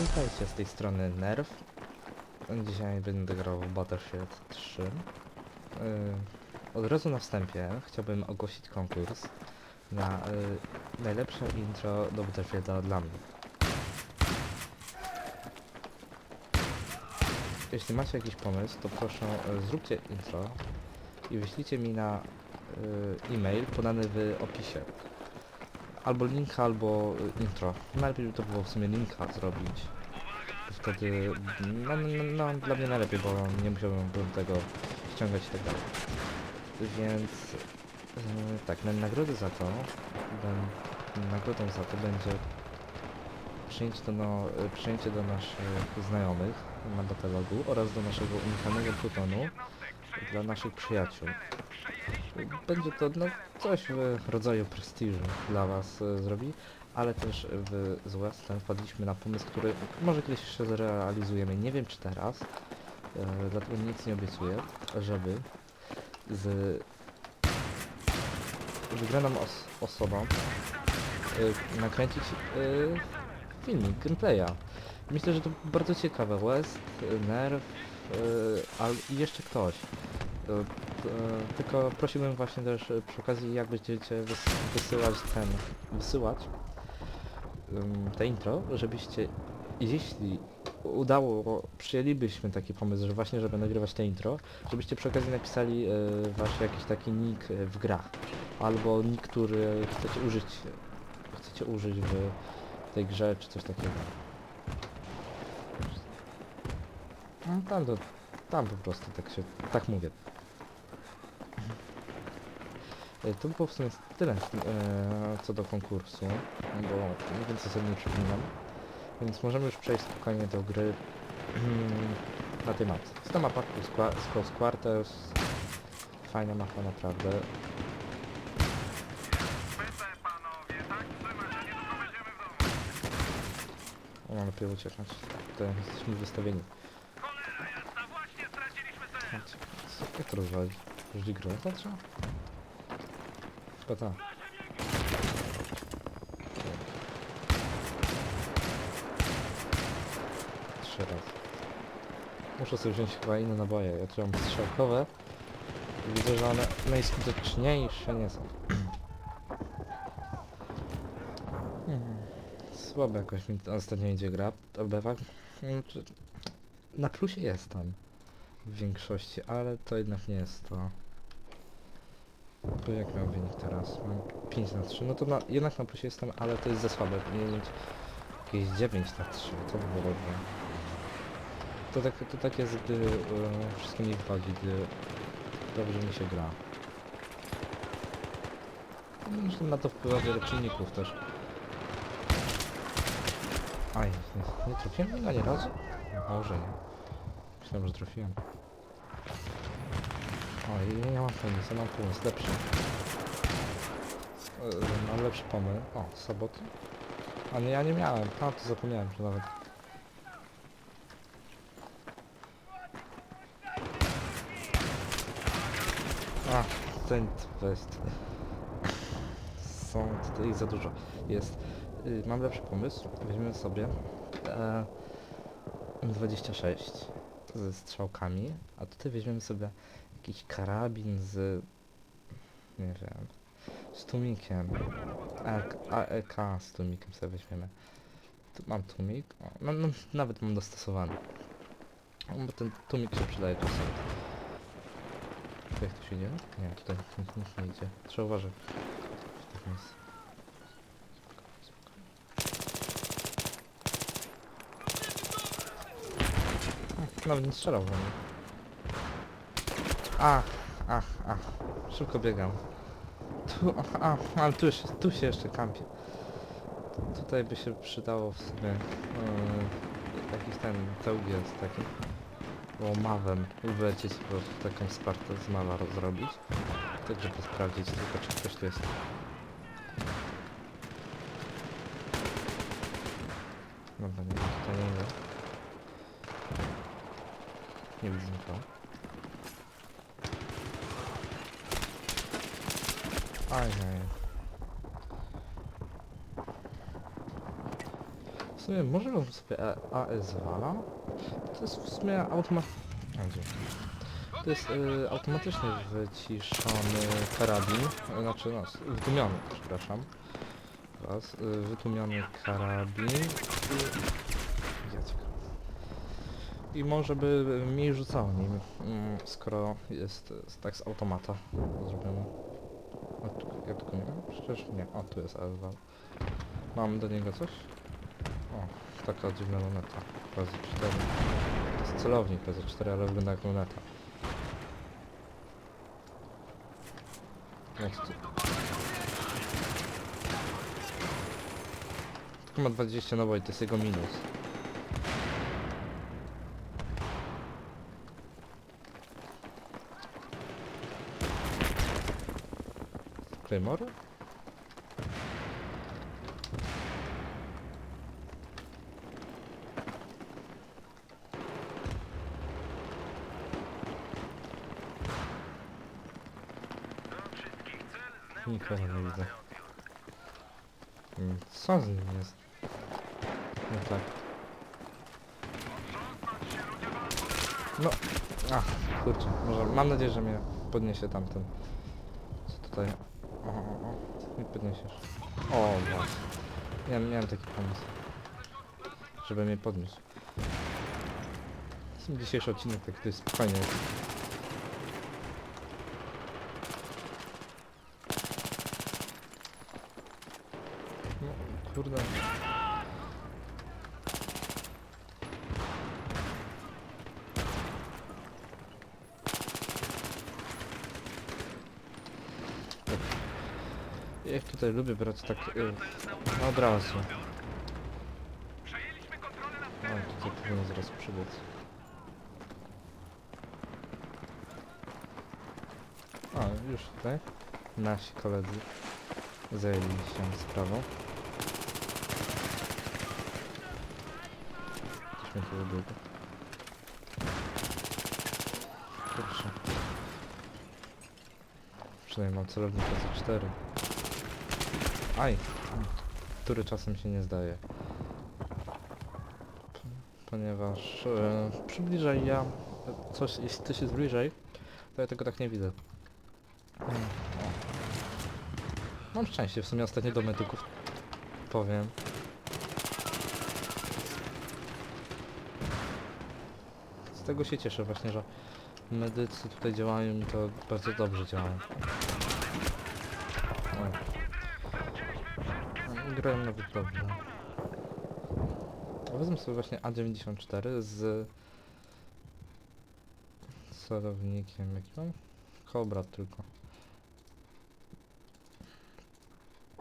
Witajcie z tej strony Nerv. Dzisiaj będę grał w Battlefield 3. Yy, od razu na wstępie chciałbym ogłosić konkurs na yy, najlepsze intro do Battlefielda dla mnie. Jeśli macie jakiś pomysł, to proszę yy, zróbcie intro i wyślijcie mi na yy, e-mail podany w opisie. Albo linka, albo y, intro. Najlepiej by to było w sumie linka zrobić. Wtedy, no, no, no dla mnie najlepiej, bo nie musiałbym tego ściągać i tak dalej. Więc, yy, tak, na nagrody za to, nagrodą za to będzie przyjęcie do, no, y, przyjęcie do naszych znajomych na Battlelogu oraz do naszego unikalnego plutonu dla naszych przyjaciół. Będzie to no, coś w rodzaju prestiżu dla Was e, zrobi, ale też w, z Westem wpadliśmy na pomysł, który może kiedyś jeszcze zrealizujemy. Nie wiem czy teraz, e, dlatego nic nie obiecuję, żeby z wygraną os osobą e, nakręcić filmik, gameplaya. Myślę, że to bardzo ciekawe. West, e, E, al- i jeszcze ktoś. Tylko prosiłbym właśnie też przy okazji jak będziecie wys wysyłać ten, wysyłać te intro, żebyście jeśli udało, przyjęlibyśmy taki pomysł, że właśnie żeby nagrywać te intro, żebyście przy okazji napisali e, wasz jakiś taki nick w grach, albo nick, który chcecie użyć, chcecie użyć w tej grze, czy coś takiego. No, tam, do, tam po prostu tak się, tak mówię. To było w sumie tyle e, co do konkursu, bo nie wiem co sobie nie przypominam. Więc możemy już przejść spokojnie do gry na tej mapce. Jest to mapa Squaws Quarters. Fajna mapa naprawdę. O, lepiej uciekać. Tutaj jesteśmy wystawieni. Jak to rozwalić? Grę to trzeba? Chyba tak. Trzy razy. Muszę sobie wziąć chyba inne naboje. Ja tu mam strzałkowe. I widzę, że one najskuteczniejsze nie są. Hmm. Słabo jakoś mi ostatnio idzie gra. Obewak. Znaczy, Na plusie jest tam. W większości, ale to jednak nie jest to. To jak miał wynik teraz? Mam 5 na 3. No to na, jednak na plusie jestem, ale to jest za słabe. Powinien mieć jakieś 9 na 3. To by było dobrze. To tak, to tak jest, gdy e, wszystko mi wychodzi, gdy dobrze mi się gra. Zresztą na to wpływa wiele czynników też. Aj, nie, nie trafiłem go ani razu? Może nie. Myślałem, że trafiłem. O, i nie mam pomysłu, mam pomysł, lepszy. Yy, mam lepszy pomysł. O, soboty. A nie, ja nie miałem. A, to zapomniałem, że nawet. A, to jest. Są tutaj za dużo. Jest. Yy, mam lepszy pomysł. Weźmiemy sobie e, M26 ze strzałkami, a tutaj weźmiemy sobie jakiś karabin z nie wiem z tłumikiem AEK, AEK z tłumikiem sobie weźmiemy. Tu mam tłumik o, no, no, nawet mam dostosowany. No, bo ten tłumik się przydaje czasem to się dzieje? nie, tutaj nikt, nikt nie idzie. Trzeba uważać. W tych miejscach. Nawet nie strzelał we mnie. Ach, ach, ach. Szybko biegam. Tu, a, ale tu, tu się jeszcze kampię. Tutaj by się przydało w sumie yy, jakiś ten całg jest taki. Bo mawem wylecieć po prostu taką spartę z mawa zrobić. Tak żeby sprawdzić tylko czy ktoś tu jest. Dobra, nie, tutaj nie. Nie widzę nikogo. Ajaj. W sumie może bym sobie E- AS wala? To jest w sumie automat... To jest y, automatycznie wyciszony karabin, y, znaczy no, wytłumiony, przepraszam. Raz, y, wytłumiony karabin i... I może by mniej rzucało nim, mm, skoro jest y, tak z automata. A tu, ja tylko nie mam? Przecież nie. O, tu jest ASWAL. Mam do niego coś? O, taka dziwna luneta. PZ4. To jest celownik PZ4, ale wygląda jak luneta. Jak to? Tylko ma 20 naboi, to jest jego minus. Claymore? Nikogo nie widzę. Mm, Co z nim jest? No tak. No, ach, kurczę, może, mam nadzieję, że mnie podniesie tamten. Co tutaj? Podniesiesz. O, właśnie. Miałem, miałem taki pomysł. Żeby mnie podnieść. Ten Dzisiejszy odcinek taki to jest jest. No, kurde. Jak tutaj lubię brać tak y, od razu. O, tutaj powinien zaraz przybiec. O, już tutaj. Nasi koledzy zajęli się sprawą. Coś mnie. Przynajmniej mam celownik z 4 Aj! Który czasem się nie zdaje. Ponieważ e, przybliżaj ja coś, jeśli coś jest bliżej, to ja tego tak nie widzę. Mam szczęście, w sumie ostatnio do medyków powiem. Z tego się cieszę właśnie, że medycy tutaj działają i to bardzo dobrze działają. O. Grałem nawet dobrze. Wezmę sobie właśnie A94 z celownikiem, jaki mam? Kobra tylko.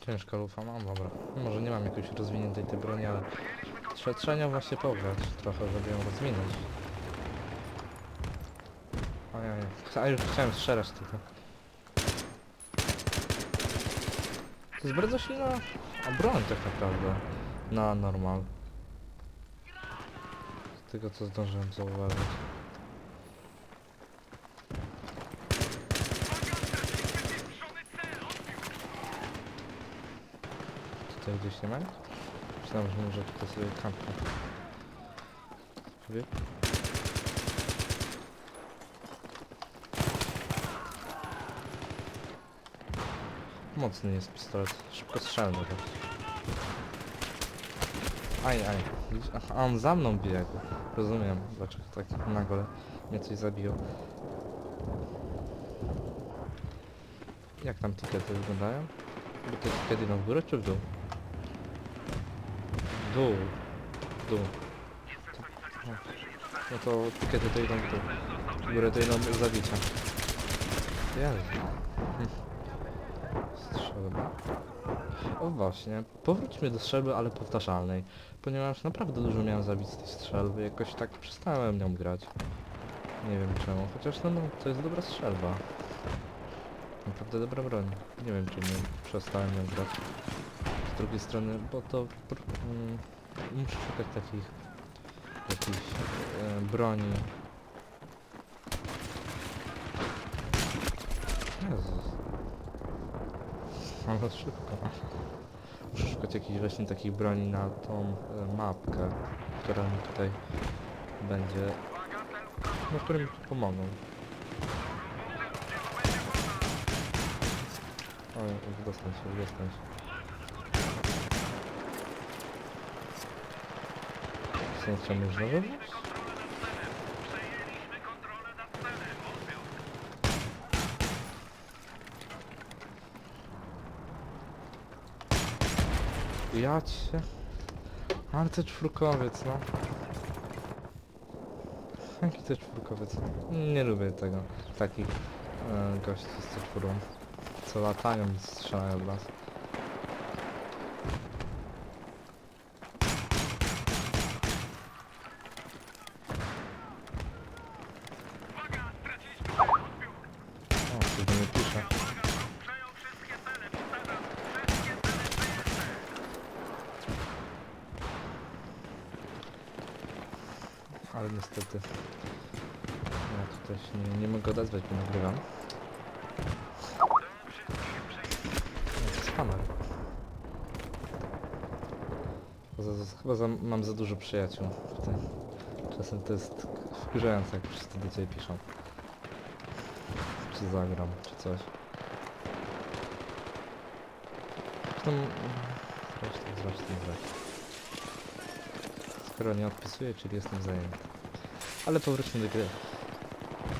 Ciężka lufa mam, dobra. Może nie mam jakoś rozwiniętej tej broni, ale trzeba, trzeba nią właśnie pograć trochę, żeby ją rozwinąć. Ojej, a już chciałem strzelać tylko. To jest bardzo silna broń tak naprawdę na normal. Z tego co zdążyłem zauważyć. Tutaj gdzieś nie ma? Myślałem, że może tutaj sobie kampę. Wie? Mocny jest pistolet, szybko strzelny też. Aj, aj. Aha, on za mną biegł. Rozumiem, dlaczego tak nagle mnie coś zabiło. Jak tam tikety wyglądają? Bo te tikety idą w górę czy w dół? W dół. W dół. To, no, no to tikety to idą w dół. W górę to idą do zabicia. Jezu. O właśnie, powróćmy do strzelby, ale powtarzalnej, ponieważ naprawdę dużo miałem zabić z tej strzelby, jakoś tak przestałem nią grać. Nie wiem czemu, chociaż no, no to jest dobra strzelba. Naprawdę dobra broń. Nie wiem czemu przestałem nią grać. Z drugiej strony, bo to... Mm, muszę szukać takich... jakichś e, broni. Jezus. Ale szybko. Muszę szukać jakichś właśnie takich broni na tą e, mapkę, która mi tutaj będzie... No, które mi tu pomogą. Oj, dostać się, dostać. Co, chciałem już Ja cię... Ale to czwórkowiec, no. Jaki to czwórkowiec? Nie lubię tego. Takich e, gości z czwórą. Co latają i strzelają od nas. O, coś do mnie pisze. Ale niestety ja tutaj się nie, nie mogę odezwać, bo nagrywam. To jest hammer. Za, za, chyba za, mam za dużo przyjaciół tutaj. Czasem to jest wkurzające, jak wszyscy do ciebie piszą. Czy zagram, czy coś. Zresztą... Zresztą, zresztą, zresztą. Skoro nie odpisuję, czyli jestem zajęty. Ale powróćmy do gry.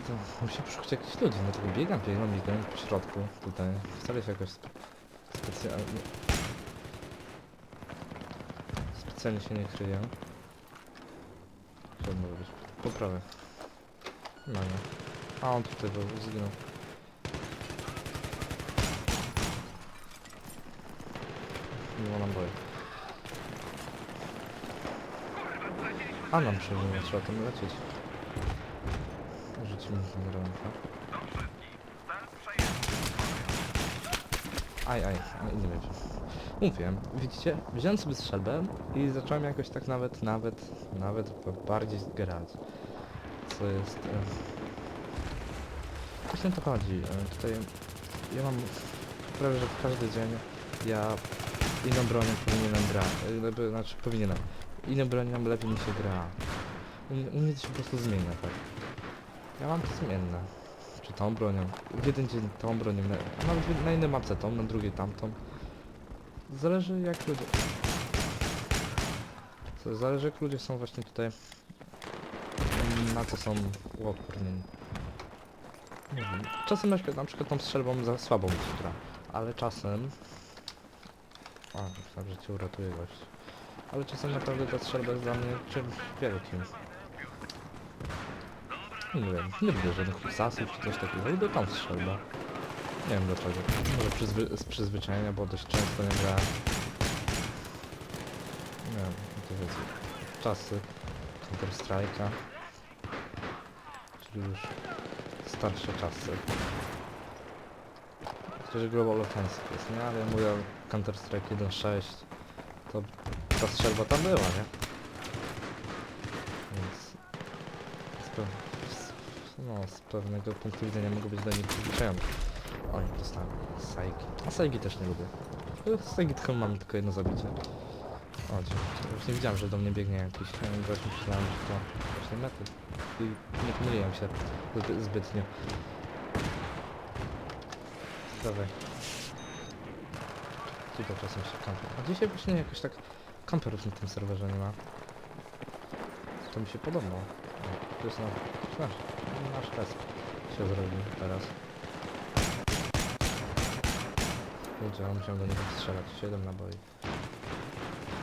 To muszę poszukać jakichś ludzi, no tylko biegam, biegam, biegam po środku tutaj. Wcale się jakoś spe specjalnie... Specjalnie się nie kryję. Co może być? Po prawej. No nie. A on tutaj był, zginął. Nie ma naboi. A nam przewinął, trzeba tam lecieć. Tam rękę. Aj, aj, aj, nie wiem. Mówiłem, widzicie, wziąłem sobie strzelbę i zacząłem jakoś tak nawet, nawet, nawet bardziej grać. Co jest... E... Właśnie to chodzi. E, tutaj ja mam prawie, że każdy dzień ja inną bronią powinienem grać. E, znaczy powinienem. Inną bronią lepiej mi się gra. U mnie to się po prostu zmienia, tak. Ja mam zmienne. Czy tą bronią. W jeden dzień tą bronią, na, a nawet w- na innej mapce tą, na drugiej tamtą. Zależy jak ludzie... Co, Zależy jak ludzie są właśnie tutaj... Na co są uodpornieni. Czasem na przykład, na przykład tą strzelbą za słabą gra. Ale czasem... A, myślałem, że cię uratuje gość. Ale czasem naprawdę ta strzelba jest dla mnie czymś wielkim. Nie wiem, nie lubię żadnych husasów czy coś takiego, lubię tą strzelbę. Nie wiem dlaczego. Może przyzwy z przyzwyczajenia, bo dość często nie grałem. Nie wiem, to wiecie. Czasy Counter Strike'a. Czyli już starsze czasy. Chociaż Global Offensive jest, nie? Ale ja mówię Counter Strike 1.6. To ta strzelba tam była, nie? Z pewnego punktu widzenia mogę być do nich przyzwyczajony. Oj, dostałem Saigi. A Saigi też nie lubię. Z Saigi tylko mam tylko jedno zabicie. O. Już nie widziałem, że do mnie biegnie jakiś. Ja właśnie myślałem, że to właśnie mety. I nie pomyliłem się zbyt, zbytnio. Dawaj. Tylko czasem się kamper. A dzisiaj właśnie jakoś tak kamperów na tym serwerze nie ma. To mi się podoba. O, To jest na... Nasz, nasz test się zrobił teraz. Kurczę, ja musiałem do niego strzelać. 7 naboi.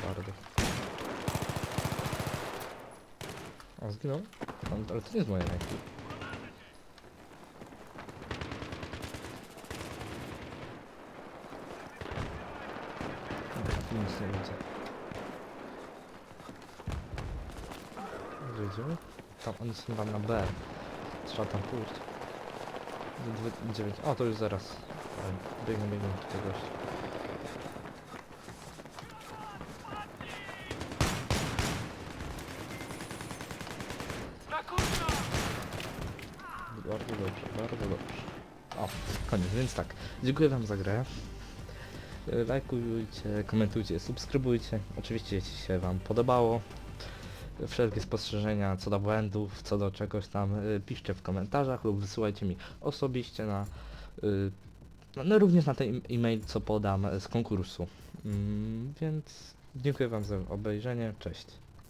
Bardzo. O, zginął? On, ale to nie jest moje ręki. Nic nie widzę. Gdzie idziemy? Tam, oni są tam na B. Pójść. Dwie- Dziewięć. O, to już zaraz. Ale Biegnie, biegnie tutaj gość. Bardzo dobrze, bardzo dobrze. O, koniec, więc tak. Dziękuję wam za grę. Y, Lajkujcie, komentujcie, subskrybujcie. Oczywiście jeśli się Wam podobało. Wszelkie spostrzeżenia co do błędów, co do czegoś tam y, piszcie w komentarzach lub wysyłajcie mi osobiście na y, no, również na ten e-mail co podam z konkursu. Mm, więc dziękuję Wam za obejrzenie, cześć.